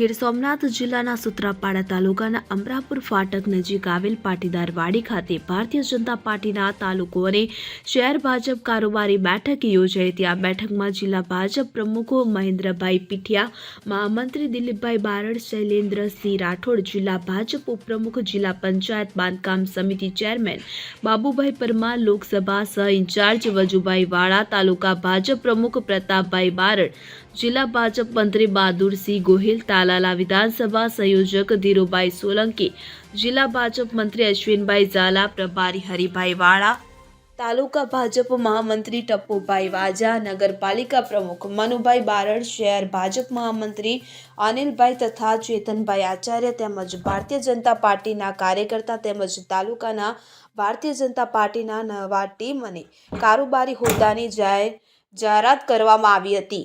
ગીર સોમનાથ જિલ્લાના સુત્રાપાડા તાલુકાના અમરાપુર ફાટક નજીક આવેલ પાટીદાર વાડી ખાતે ભારતીય જનતા પાર્ટીના તાલુકો અને શહેર ભાજપ કારોબારી બેઠક યોજાઈ. હતી આ બેઠકમાં જિલ્લા ભાજપ પ્રમુખો મહેન્દ્રભાઈ પીઠિયા, મહામંત્રી દિલીપભાઈ બારડ, શૈલેન્દ્રસિંહ રાઠોડ, જિલ્લા ભાજપ ઉપપ્રમુખ, જિલ્લા પંચાયત બાંધકામ સમિતિ ચેરમેન બાબુભાઈ પરમાર, લોકસભા સહ ઇન્ચાર્જ વજુભાઈ વાળા, તાલુકા ભાજપ પ્રમુખ પ્રતાપભાઈ બારડ, જિલ્લા ભાજપ મંત્રી બહાદુરસિંહ ગોહિલ તાલાલા વિધાનસભા સંયોજક ધીરુભાઈ સોલંકી, જિલ્લા ભાજપ મંત્રી અશ્વિનભાઈ ઝાલા, પ્રભારી હરિભાઈ વાળા, તાલુકા ભાજપ મહામંત્રી ટપ્પુભાઈ વાજા, નગરપાલિકા પ્રમુખ મનુભાઈ બારડ, શહેર ભાજપ મહામંત્રી અનિલભાઈ તથા ચેતનભાઈ આચાર્ય તેમજ ભારતીય જનતા પાર્ટીના કાર્યકર્તા તેમજ તાલુકાના ભારતીય જનતા પાર્ટીના નવા ટીમ અને કારોબારી હોદ્દાની જાહેર જાહેરાત કરવામાં આવી હતી.